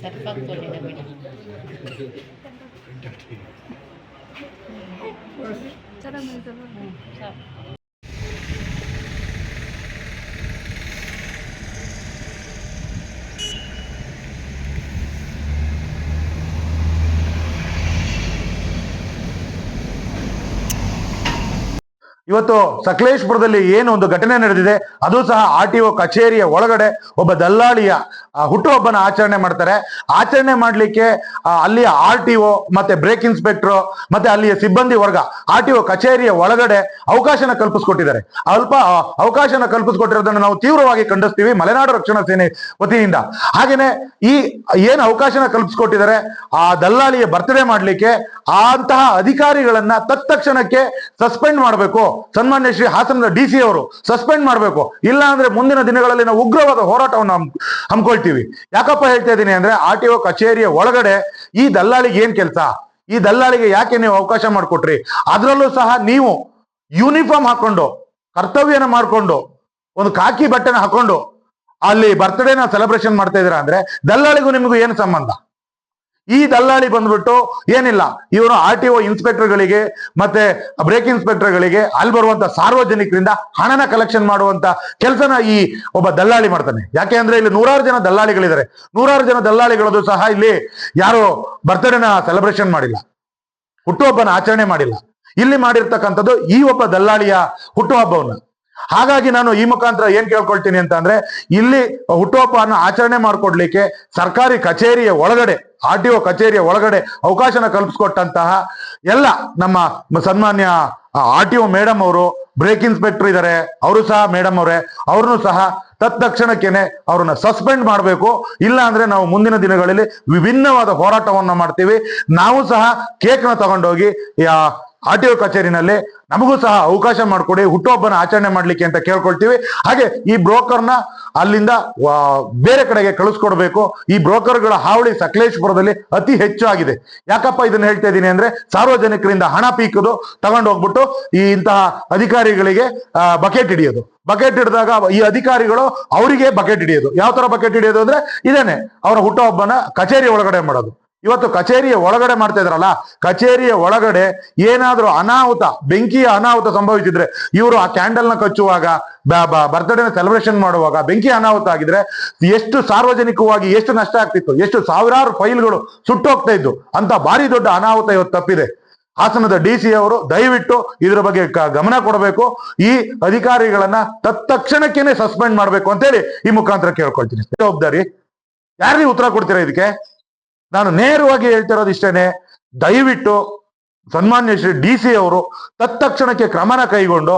സർപ്പക്കൊല്ലിനെ വിളി ചടങ്ങ് ಇವತ್ತು ಸಕಲೇಶ್ಪುರದಲ್ಲಿ ಏನು ಒಂದು ಘಟನೆ ನಡೆದಿದೆ, ಅದು ಸಹ ಆರ್ ಟಿ ಒ ಕಚೇರಿಯ ಒಳಗಡೆ ಒಬ್ಬ ದಲ್ಲಾಳಿಯ ಹುಟ್ಟುಹಬ್ಬನ ಆಚರಣೆ ಮಾಡ್ತಾರೆ. ಆಚರಣೆ ಮಾಡಲಿಕ್ಕೆ ಅಲ್ಲಿಯ ಆರ್ ಟಿ ಒ ಮತ್ತೆ ಬ್ರೇಕ್ ಇನ್ಸ್ಪೆಕ್ಟರ್ ಮತ್ತೆ ಅಲ್ಲಿಯ ಸಿಬ್ಬಂದಿ ವರ್ಗ ಆರ್ ಟಿ ಒ ಕಚೇರಿಯ ಒಳಗಡೆ ಅವಕಾಶನ ಕಲ್ಪಿಸ್ಕೊಟ್ಟಿದ್ದಾರೆ. ಅಲ್ಪ ಅವಕಾಶನ ಕಲ್ಪಿಸ್ಕೊಟ್ಟಿರೋದನ್ನು ನಾವು ತೀವ್ರವಾಗಿ ಖಂಡಿಸ್ತೀವಿ ಮಲೆನಾಡು ರಕ್ಷಣಾ ಸೇನೆ ವತಿಯಿಂದ. ಹಾಗೇನೆ ಈ, ಏನು ಅವಕಾಶನ ಕಲ್ಪಿಸ್ಕೊಟ್ಟಿದ್ದಾರೆ, ಆ ದಲ್ಲಾಳಿಯ ಬರ್ತಡೇ ಮಾಡಲಿಕ್ಕೆ ಅಂತಹ ಅಧಿಕಾರಿಗಳನ್ನ ತತ್ಕ್ಷಣಕ್ಕೆ ಸಸ್ಪೆಂಡ್ ಮಾಡಬೇಕು. ಸನ್ಮಾನ್ಯ ಶ್ರೀ ಹಾಸನದ ಡಿ ಸಿ ಅವರು ಸಸ್ಪೆಂಡ್ ಮಾಡಬೇಕು. ಇಲ್ಲ ಅಂದ್ರೆ ಮುಂದಿನ ದಿನಗಳಲ್ಲಿ ನಾವು ಉಗ್ರವಾದ ಹೋರಾಟವನ್ನು ಹಮ್ಮಿಕೊಳ್ತೀವಿ. ಯಾಕಪ್ಪ ಹೇಳ್ತಾ ಇದ್ದೀನಿ ಅಂದ್ರೆ ಆರ್ ಟಿ ಒ ಕಚೇರಿಯ ಒಳಗಡೆ ಈ ದಲ್ಲಾಳಿಗೆ ಏನ್ ಕೆಲಸ? ಈ ದಲ್ಲಾಳಿಗೆ ಯಾಕೆ ನೀವು ಅವಕಾಶ ಮಾಡಿಕೊಟ್ರಿ? ಅದರಲ್ಲೂ ಸಹ ನೀವು ಯೂನಿಫಾರ್ಮ್ ಹಾಕೊಂಡು, ಕರ್ತವ್ಯನ ಮಾಡ್ಕೊಂಡು, ಒಂದು ಕಾಕಿ ಬಟ್ಟೆನ ಹಾಕೊಂಡು ಅಲ್ಲಿ ಬರ್ತ್ಡೇನ ಸೆಲೆಬ್ರೇಷನ್ ಮಾಡ್ತಾ ಇದೀರಾ ಅಂದ್ರೆ ದಲ್ಲಾಳಿಗೂ ನಿಮಗೂ ಏನು ಸಂಬಂಧ? ಈ ದಲ್ಲಾಳಿ ಬಂದ್ಬಿಟ್ಟು ಏನಿಲ್ಲ, ಇವರು ಆರ್ ಟಿ ಒ ಇನ್ಸ್ಪೆಕ್ಟರ್ಗಳಿಗೆ ಮತ್ತೆ ಬ್ರೇಕ್ ಇನ್ಸ್ಪೆಕ್ಟರ್ಗಳಿಗೆ ಅಲ್ಲಿ ಬರುವಂತ ಸಾರ್ವಜನಿಕರಿಂದ ಹಣನ ಕಲೆಕ್ಷನ್ ಮಾಡುವಂತ ಕೆಲಸನ ಈ ಒಬ್ಬ ದಲ್ಲಾಳಿ ಮಾಡ್ತಾನೆ. ಯಾಕೆ ಅಂದ್ರೆ ಇಲ್ಲಿ ನೂರಾರು ಜನ ದಲ್ಲಾಳಿಗಳಿದ್ದಾರೆ. ನೂರಾರು ಜನ ದಲ್ಲಾಳಿಗಳದು ಸಹ ಇಲ್ಲಿ ಯಾರು ಬರ್ತಡೇನ ಸೆಲೆಬ್ರೇಷನ್ ಮಾಡಿಲ್ಲ. ಹುಟ್ಟುಹಬ್ಬನ ಆಚರಣೆ ಮಾಡಿಲ್ಲ. ಇಲ್ಲಿ ಮಾಡಿರ್ತಕ್ಕಂಥದ್ದು ಈ ಒಬ್ಬ ದಲ್ಲಾಳಿಯ ಹುಟ್ಟುಹಬ್ಬವನ್ನ. ಹಾಗಾಗಿ ನಾನು ಈ ಮುಖಾಂತರ ಏನ್ ಕೇಳ್ಕೊಳ್ತೀನಿ ಅಂತ ಅಂದ್ರೆ ಇಲ್ಲಿ ಹುಟ್ಟುಹಬ್ಬವನ್ನು ಆಚರಣೆ ಮಾಡ್ಕೊಡ್ಲಿಕ್ಕೆ ಸರ್ಕಾರಿ ಕಚೇರಿಯ ಒಳಗಡೆ, ಆರ್ ಟಿ ಒ ಕಚೇರಿಯ ಒಳಗಡೆ ಅವಕಾಶನ ಕಲ್ಪಿಸ್ಕೊಟ್ಟಂತಹ ಎಲ್ಲ ನಮ್ಮ ಸನ್ಮಾನ್ಯ ಆರ್ ಟಿ ಒ ಮೇಡಮ್ ಅವರು, ಬ್ರೇಕ್ ಇನ್ಸ್ಪೆಕ್ಟರ್ ಇದ್ದಾರೆ ಅವರು ಸಹ ಮೇಡಮ್ ಅವರೇ, ಅವ್ರನ್ನು ಸಹ ತತ್ಕ್ಷಣಕ್ಕೇನೆ ಅವ್ರನ್ನ ಸಸ್ಪೆಂಡ್ ಮಾಡಬೇಕು. ಇಲ್ಲ ಅಂದ್ರೆ ನಾವು ಮುಂದಿನ ದಿನಗಳಲ್ಲಿ ವಿಭಿನ್ನವಾದ ಹೋರಾಟವನ್ನ ಮಾಡ್ತೀವಿ. ನಾವು ಸಹ ಕೇಕ್ನ ತಗೊಂಡೋಗಿ ಆರ್ ಟಿ ಒ ಕಚೇರಿನಲ್ಲಿ ನಮಗೂ ಸಹ ಅವಕಾಶ ಮಾಡಿಕೊಡಿ, ಹುಟ್ಟುಹಬ್ಬನ ಆಚರಣೆ ಮಾಡಲಿಕ್ಕೆ ಅಂತ ಕೇಳ್ಕೊಳ್ತೀವಿ. ಹಾಗೆ ಈ ಬ್ರೋಕರ್ನ ಅಲ್ಲಿಂದ ಬೇರೆ ಕಡೆಗೆ ಕಳಿಸ್ಕೊಡ್ಬೇಕು. ಈ ಬ್ರೋಕರ್ಗಳ ಹಾವಳಿ ಸಕಲೇಶ್ಪುರದಲ್ಲಿ ಅತಿ ಹೆಚ್ಚು ಆಗಿದೆ. ಯಾಕಪ್ಪ ಇದನ್ನ ಹೇಳ್ತಾ ಇದ್ದೀನಿ ಅಂದ್ರೆ, ಸಾರ್ವಜನಿಕರಿಂದ ಹಣ ಪೀಕೋದು ತಗೊಂಡು ಹೋಗ್ಬಿಟ್ಟು ಈ ಇಂತಹ ಅಧಿಕಾರಿಗಳಿಗೆ ಬಕೆಟ್ ಹಿಡಿಯೋದು. ಬಕೆಟ್ ಹಿಡಿದಾಗ ಈ ಅಧಿಕಾರಿಗಳು ಅವರಿಗೆ ಬಕೆಟ್ ಹಿಡಿಯೋದು. ಯಾವ ತರ ಬಕೆಟ್ ಹಿಡಿಯೋದು ಅಂದ್ರೆ, ಇದೇನೆ, ಅವರ ಹುಟ್ಟುಹಬ್ಬನ ಕಚೇರಿ ಒಳಗಡೆ ಮಾಡೋದು. ಇವತ್ತು ಕಚೇರಿಯ ಒಳಗಡೆ ಮಾಡ್ತಾ ಇದ್ರಲ್ಲ, ಕಚೇರಿಯ ಒಳಗಡೆ ಏನಾದ್ರೂ ಅನಾಹುತ, ಬೆಂಕಿಯ ಅನಾಹುತ ಸಂಭವಿಸಿದ್ರೆ ಇವರು ಆ ಕ್ಯಾಂಡಲ್ನ ಕಚ್ಚುವಾಗ ಬರ್ತ್ಡೇನ ಸೆಲೆಬ್ರೇಷನ್ ಮಾಡುವಾಗ ಬೆಂಕಿ ಅನಾಹುತ ಆಗಿದ್ರೆ ಎಷ್ಟು ಸಾರ್ವಜನಿಕವಾಗಿ ಎಷ್ಟು ನಷ್ಟ ಆಗ್ತಿತ್ತು, ಎಷ್ಟು ಸಾವಿರಾರು ಫೈಲ್ಗಳು ಸುಟ್ಟೋಗ್ತಾ ಇದ್ದು ಅಂತ ಭಾರಿ ದೊಡ್ಡ ಅನಾಹುತ ಇವತ್ತು ತಪ್ಪಿದೆ. ಹಾಸನದ ಡಿ ಸಿ ಅವರು ದಯವಿಟ್ಟು ಇದ್ರ ಬಗ್ಗೆ ಗಮನ ಕೊಡಬೇಕು, ಈ ಅಧಿಕಾರಿಗಳನ್ನ ತತ್ಕ್ಷಣಕ್ಕೇನೆ ಸಸ್ಪೆಂಡ್ ಮಾಡಬೇಕು ಅಂತೇಳಿ ಈ ಮುಖಾಂತರ ಕೇಳ್ಕೊಳ್ತೀನಿ. ಜವಾಬ್ದಾರಿ ಯಾರಿಗೆ ಉತ್ತರ ಕೊಡ್ತೀರಾ ಇದಕ್ಕೆ? ನಾನು ನೇರವಾಗಿ ಹೇಳ್ತಿರೋದು ಇಷ್ಟೇನೆ, ದಯವಿಟ್ಟು ಸನ್ಮಾನ್ಯ ಶ್ರೀ ಡಿ ಸಿ ಅವರು ತತ್ಕ್ಷಣಕ್ಕೆ ಕ್ರಮನ ಕೈಗೊಂಡು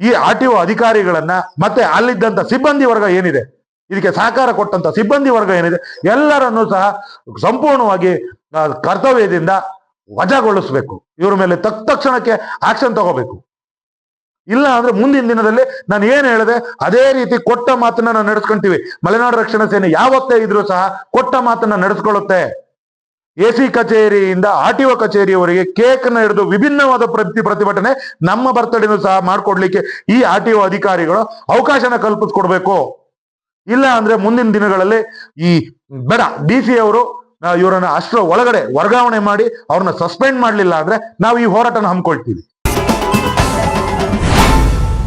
ಈ ಆರ್ ಟಿ ಒ ಅಧಿಕಾರಿಗಳನ್ನ ಮತ್ತೆ ಅಲ್ಲಿದ್ದಂತ ಸಿಬ್ಬಂದಿ ವರ್ಗ ಏನಿದೆ, ಇದಕ್ಕೆ ಸಹಕಾರ ಕೊಟ್ಟಂತ ಸಿಬ್ಬಂದಿ ವರ್ಗ ಏನಿದೆ, ಎಲ್ಲರನ್ನೂ ಸಹ ಸಂಪೂರ್ಣವಾಗಿ ಕರ್ತವ್ಯದಿಂದ ವಜಾಗೊಳಿಸ್ಬೇಕು. ಇವ್ರ ಮೇಲೆ ತತ್ಕ್ಷಣಕ್ಕೆ ಆಕ್ಷನ್ ತಗೋಬೇಕು. ಇಲ್ಲ ಅಂದ್ರೆ ಮುಂದಿನ ದಿನದಲ್ಲಿ ನಾನು ಏನ್ ಹೇಳಿದೆ? ಅದೇ ರೀತಿ ಕೊಟ್ಟ ಮಾತನ್ನ ನಾವು ನಡೆಸ್ಕೊಂತೀವಿ. ಮಲೆನಾಡು ರಕ್ಷಣಾ ಸೇನೆ ಯಾವತ್ತೇ ಇದ್ರೂ ಸಹ ಕೊಟ್ಟ ಮಾತನ್ನ ನಡೆಸ್ಕೊಳ್ಳುತ್ತೆ. ಎ ಸಿ ಕಚೇರಿಯಿಂದ ಆರ್ ಟಿ ಒ ಕಚೇರಿಯವರಿಗೆ ಕೇಕ್ನ ಹಿಡಿದು ವಿಭಿನ್ನವಾದ ಪ್ರತಿ ಪ್ರತಿಭಟನೆ ನಮ್ಮ ಬರ್ತಡೇನು ಸಹ ಮಾಡ್ಕೊಡ್ಲಿಕ್ಕೆ ಈ ಆರ್ ಟಿ ಒ ಅಧಿಕಾರಿಗಳು ಅವಕಾಶನ ಕಲ್ಪಿಸ್ಕೊಡ್ಬೇಕು. ಇಲ್ಲ ಅಂದ್ರೆ ಮುಂದಿನ ದಿನಗಳಲ್ಲಿ ಈ ಬೇಡ, ಡಿ ಸಿ ಅವರು ಇವರನ್ನ ಅಷ್ಟರ ಒಳಗಡೆ ವರ್ಗಾವಣೆ ಮಾಡಿ ಅವ್ರನ್ನ ಸಸ್ಪೆಂಡ್ ಮಾಡಲಿಲ್ಲ ಅಂದ್ರೆ ನಾವು ಈ ಹೋರಾಟನ ಹಮ್ಮಿಕೊಳ್ತೀವಿ.